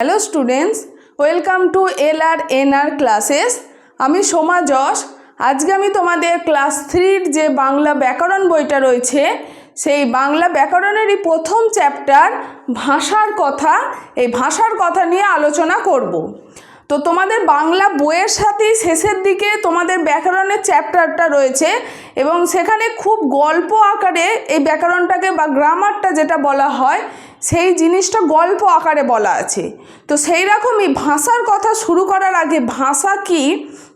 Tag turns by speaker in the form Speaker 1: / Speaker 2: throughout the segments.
Speaker 1: Hello students welcome to L R N R classes আমি সোমা যশ। আজকে আমি তোমাদের ক্লাস থ্রির যে বাংলা ব্যাকরণ বইটা রয়েছে, সেই বাংলা ব্যাকরণেরই প্রথম চ্যাপ্টার ভাষার কথা, এই ভাষার কথা নিয়ে আলোচনা করব। তো তোমাদের বাংলা বইয়ের সাথেই শেষের দিকে তোমাদের ব্যাকরণের চ্যাপ্টারটা রয়েছে এবং সেখানে খুব গল্প আকারে এই ব্যাকরণটাকে বা গ্রামারটা যেটা বলা হয়, সেই জিনিসটা গল্প আকারে বলা আছে। তো সেই রকমই ভাষার কথা শুরু করার আগে ভাষা কি,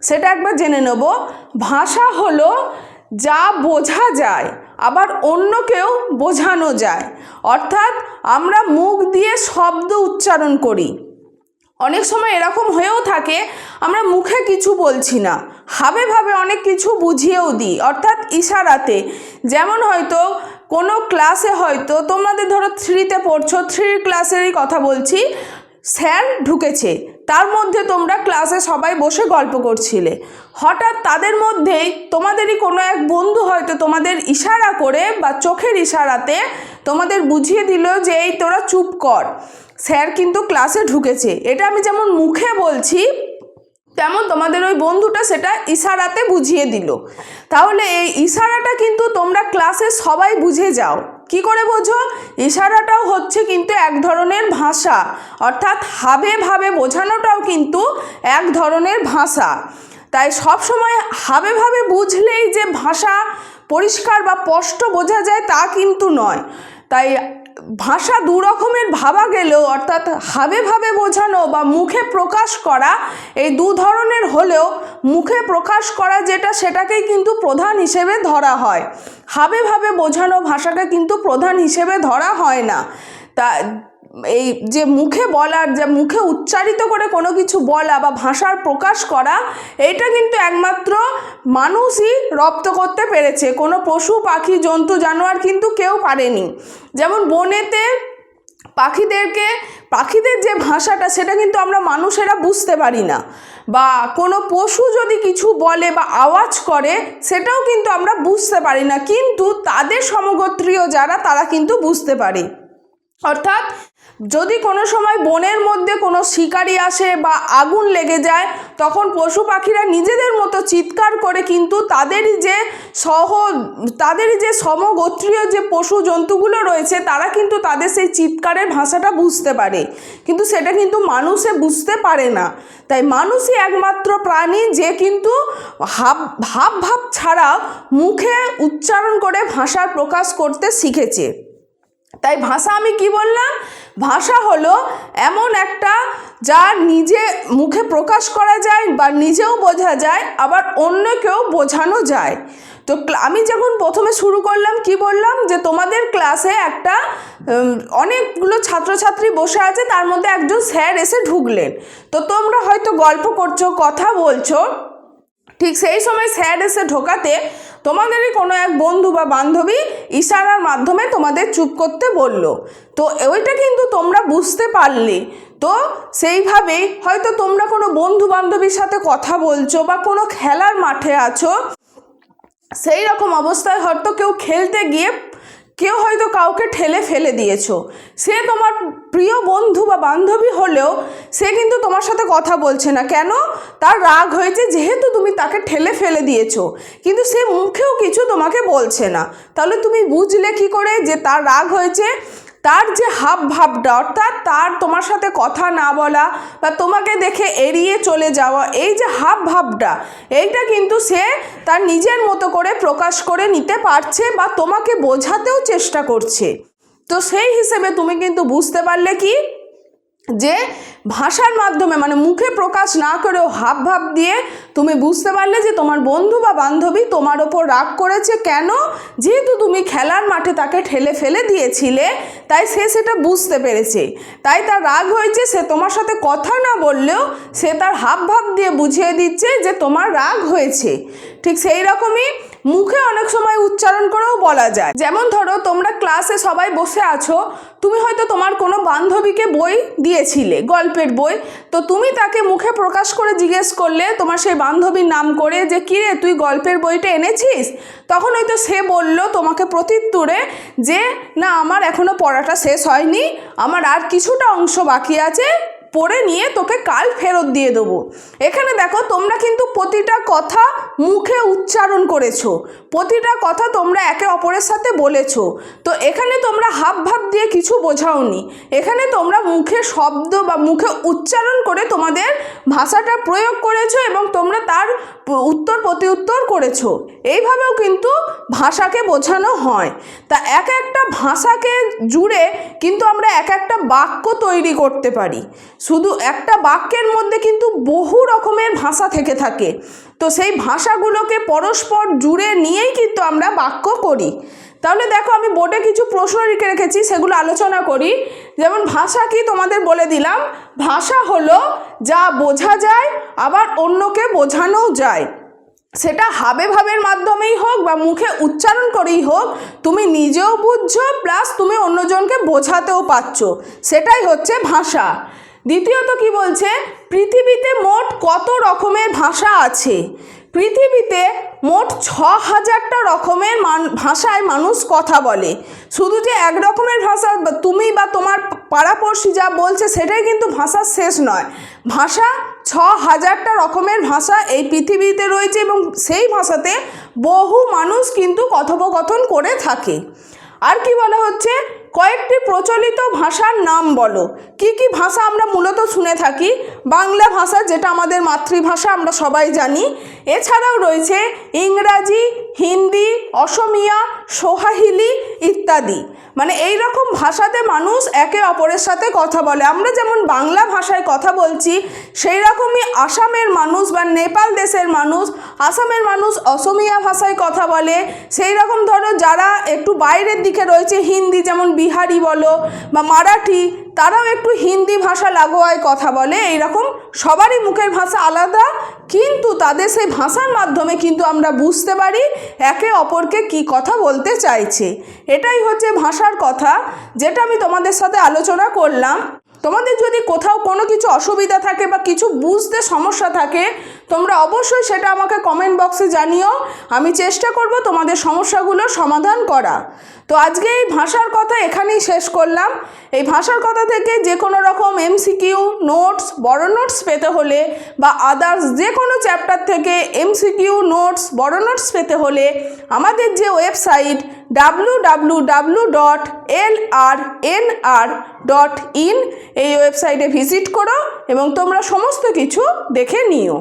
Speaker 1: সেটা একবার জেনে নেব। ভাষা হলো যা বোঝা যায়, আবার অন্যকেও বোঝানো যায়। অর্থাৎ আমরা মুখ দিয়ে শব্দ উচ্চারণ করি। অনেক সময় এরকম হয়েও থাকে, আমরা মুখে কিছু বলছি না হাবে ভাবে অনেক কিছু বুঝিয়েও দিই, অর্থাৎ ইশারাতে। যেমন হয়তো কোনো ক্লাসে হয়তো তোমাদের ধরো থ্রিতে পড়ছো থ্রির ক্লাসেরই কথা বলছি স্যার ঢুকেছে, তার মধ্যে তোমরা ক্লাসে সবাই বসে গল্প করছিলে। হঠাৎ তাদের মধ্যেই তোমাদেরই কোনো এক বন্ধু হয়তো তোমাদের ইশারা করে বা চোখের ইশারাতে তোমাদের বুঝিয়ে দিল যে, এই তোরা চুপ কর। স্যার কিন্তু ক্লাসে ঢুকেছে। এটা আমি যেমন মুখে বলছি, তেমন তোমাদের ওই বন্ধুটা সেটা ইশারাতে বুঝিয়ে দিল। তাহলে এই ইশারাটা কিন্তু তোমরা ক্লাসে সবাই বুঝে যাও। কি করে বোঝো? ইশারাটাও হচ্ছে কিন্তু এক ধরনের ভাষা। অর্থাৎ হাবে ভাবে বোঝানোটাও কিন্তু এক ধরনের ভাষা। তাই সব সময় হাবে ভাবে বুঝলেই যে ভাষা পরিষ্কার বা স্পষ্ট বোঝা যায় তা কিন্তু নয়। তাই ভাষা দু রকমের ভাবা গেলেও, অর্থাৎ হাবে ভাবে বোঝানো বা মুখে প্রকাশ করা, এই দু ধরনের হলেও মুখে প্রকাশ করা যেটা, সেটাকেই কিন্তু প্রধান হিসেবে ধরা হয়। হাবে ভাবে বোঝানো ভাষাকে কিন্তু প্রধান হিসেবে ধরা হয় না। তা এই যে মুখে বলার, যে মুখে উচ্চারিত করে কোনো কিছু বলা বা ভাষার প্রকাশ করা, এটা কিন্তু একমাত্র মানুষই রপ্ত করতে পেরেছে। কোনো পশু, পাখি, জন্তু, জানোয়ার কিন্তু কেউ পারেনি। যেমন বনেতে পাখিদেরকে, পাখিদের যে ভাষাটা, সেটা কিন্তু আমরা মানুষেরা বুঝতে পারি না। বা কোনো পশু যদি কিছু বলে বা আওয়াজ করে, সেটাও কিন্তু আমরা বুঝতে পারি না। কিন্তু তাদের সমগোত্রীয় যারা, তারা কিন্তু বুঝতে পারে। অর্থাৎ যদি কোনো সময় বনের মধ্যে কোনো শিকারি আসে বা আগুন লেগে যায়, তখন পশু পাখিরা নিজেদের মতো চিৎকার করে কিন্তু তাদেরই যে সহ, তাদেরই যে সমগোত্রীয় যে পশু জন্তুগুলো রয়েছে, তারা কিন্তু তাদের সেই চিৎকারের ভাষাটা বুঝতে পারে। কিন্তু সেটা কিন্তু মানুষে বুঝতে পারে না। তাই মানুষই একমাত্র প্রাণী যে কিন্তু হাব ভাব ভাব ছাড়া মুখে উচ্চারণ করে ভাষার প্রকাশ করতে শিখেছে। তাই ভাষা আমি কি বললাম? ভাষা হলো এমন একটা যা নিজে মুখে প্রকাশ করা যায় বা নিজেও বোঝা যায়, আবার অন্যকেও বোঝানো যায়। তো আমি যখন প্রথমে শুরু করলাম, কি বললাম? যে তোমাদের ক্লাসে একটা অনেকগুলো ছাত্রছাত্রী বসে আছে, তার মধ্যে একজন স্যার এসে ঢুকলেন। তো তোমরা হয়তো গল্প করছ, কথা বলছো ঠিক সেই সময় স্যার এসে ঢোকাতে তোমাদেরই কোনো এক বন্ধু বা বান্ধবী ইশারার মাধ্যমে তোমাদের চুপ করতে বলল। তো ওইটা কিন্তু তোমরা বুঝতে পারলে। তো সেইভাবেই হয়তো তোমরা কোনো বন্ধু বান্ধবীর সাথে কথা বলছো বা কোনো খেলার মাঠে আছো সেই রকম অবস্থায় হয়তো কেউ খেলতে গিয়ে কেউ হয়তো কাউকে ঠেলে ফেলে দিয়েছ। সে তোমার প্রিয় বন্ধু বা বান্ধবী হলেও সে কিন্তু তোমার সাথে কথা বলছে না। কেন? তার রাগ হয়েছে যেহেতু তুমি তাকে ঠেলে ফেলে দিয়েছ। কিন্তু সে মুখেও কিছু তোমাকে বলছে না। তাহলে তুমি বুঝলে কি করে যে তার রাগ হয়েছে? তার যে হাব ভাবটা অর্থাৎ তার তোমার সাথে কথা না বলা বা তোমাকে দেখে এড়িয়ে চলে যাওয়া, এই যে হাব ভাবটা এইটা কিন্তু সে তার নিজের মতো করে প্রকাশ করে নিতে পারছে বা তোমাকে বোঝাতেও চেষ্টা করছে। তো সেই হিসেবে তুমি কিন্তু বুঝতে পারলে কি যে ভাষার মাধ্যমে মানে মুখে প্রকাশ না করেও হাব ভাব দিয়ে তুমি বুঝতে পারলে যে তোমার বন্ধু বা বান্ধবী তোমার ওপর রাগ করেছে কেন? যেহেতু তুমি খেলার মাঠে তাকে ঠেলে ফেলে দিয়েছিলে, তাই সে সেটা বুঝতে পেরেছে। তাই তার রাগ হয়েছে, সে তোমার সাথে কথা না বললেও সে তার হাব ভাব দিয়ে বুঝিয়ে দিচ্ছে যে তোমার রাগ হয়েছে। ঠিক সেই রকমই মুখে অনেক সময় উচ্চারণ করেও বলা যায়। যেমন ধরো, তোমরা ক্লাসে সবাই বসে আছো, তুমি হয়তো তোমার কোনো বান্ধবীকে বই দিয়েছিলে, গল্পের বই। তো তুমি তাকে মুখে প্রকাশ করে জিজ্ঞেস করলে, তোমার সেই বান্ধবীর নাম করে যে কিরে তুই গল্পের বইটা এনেছিস? তখন হয়তো সে বলল তোমাকে প্রত্যুত্তরে যে, না, আমার এখনও পড়াটা শেষ হয়নি, আমার আর কিছুটা অংশ বাকি আছে পড়ে নিয়ে তোকে কাল ফেরত দিয়ে দেবো। এখানে দেখো, তোমরা কিন্তু প্রতিটা কথা মুখে উচ্চারণ করেছ। প্রতিটা কথা তোমরা একে অপরের সাথে বলেছ। তো এখানে তোমরা হাব ভাব দিয়ে কিছু বোঝাওনি। এখানে তোমরা মুখে শব্দ বা মুখে উচ্চারণ করে তোমাদের ভাষাটা প্রয়োগ করেছ এবং তোমরা তার উত্তর প্রতি উত্তর করেছ। এইভাবেও কিন্তু ভাষাকে বোঝানো হয়। তা এক একটা ভাষাকে জুড়ে কিন্তু আমরা এক একটা বাক্য তৈরি করতে পারি। শুধু একটা বাক্যের মধ্যে কিন্তু বহু রকমের ভাষা থেকে থাকে। তো সেই ভাষাগুলোকে পরস্পর জুড়ে নিয়েই কিন্তু আমরা বাক্য করি। তাহলে দেখো, আমি বোর্ডে কিছু প্রশ্ন লিখে রেখেছি, সেগুলো আলোচনা করি। যেমন, ভাষা কি তোমাদের বলে দিলাম? ভাষা হলো যা বোঝা যায়, আবার অন্যকে বোঝানোও যায়। সেটা হাবে ভাবের মাধ্যমেই হোক বা মুখে উচ্চারণ করেই হোক, তুমি নিজেও বুঝছ, প্লাস তুমি অন্যজনকে বোঝাতেও পারছ। সেটাই হচ্ছে ভাষা। দ্বিতীয়ত কি বলছে? পৃথিবীতে মোট কত রকমের ভাষা আছে? পৃথিবীতে মোট ছ হাজারটা রকমের মান ভাষায় মানুষ কথা বলে। শুধু যে এক রকমের ভাষা তুমি বা তোমার পাড়াপড়শি যা বলছে, সেটাই কিন্তু ভাষার শেষ নয়। ভাষা ছ হাজারটা রকমের ভাষা এই পৃথিবীতে রয়েছে এবং সেই ভাষাতে বহু মানুষ কিন্তু কথোপকথন করে থাকে। আর কি বলা হচ্ছে? কয়েকটি প্রচলিত ভাষার নাম বলো। কি কি ভাষা আমরা মূলত শুনে থাকি? বাংলা ভাষা যেটা আমাদের মাতৃভাষা, আমরা সবাই জানি। এছাড়াও রয়েছে ইংরাজি হিন্দি, অসমিয়া, সোহাহিলি ইত্যাদি। মানে এই রকম ভাষাতে মানুষ একে অপরের সাথে কথা বলে। আমরা যেমন বাংলা ভাষায় কথা বলছি সেই রকমই আসামের মানুষ বা নেপাল দেশের মানুষ, আসামের মানুষ অসমিয়া ভাষায় কথা বলে। সেই রকম ধরো যারা একটু বাইরের দিকে রয়েছে, হিন্দি যেমন বিহারি বলো বা মারাঠি তারাও একটু হিন্দি ভাষা লাগোয়ায় কথা বলে, এইরকম সবারই মুখের ভাষা আলাদা, কিন্তু তাদের সেই ভাষার মাধ্যমে কিন্তু আমরা বুঝতে পারি একে অপরকে কি কথা বলতে চাইছে। এটাই হচ্ছে ভাষার কথা, যেটা আমি তোমাদের সাথে আলোচনা করলাম। তোমাদের যদি কোথাও কোনো কিছু অসুবিধা থাকে বা কিছু বুঝতে সমস্যা থাকে, তোমরা অবশ্যই সেটা আমাকে কমেন্ট বক্সে জানিও। আমি চেষ্টা করব তোমাদের সমস্যাগুলোর সমাধান করা। তো আজকে এই ভাষার কথা এখানেই শেষ করলাম। এই ভাষার কথা থেকে যে কোনো রকম এমসিকিউ নোটস বড় নোটস পেতে হলে বা আদার্স যে কোনো চ্যাপ্টার থেকে এমসিকিউ নোটস বড় নোটস পেতে হলে আমাদের যে website W W W dot L R N R dot in এই ওয়েবসাইটে ভিজিট করো এবং তোমরা সমস্ত কিছু দেখে নিও।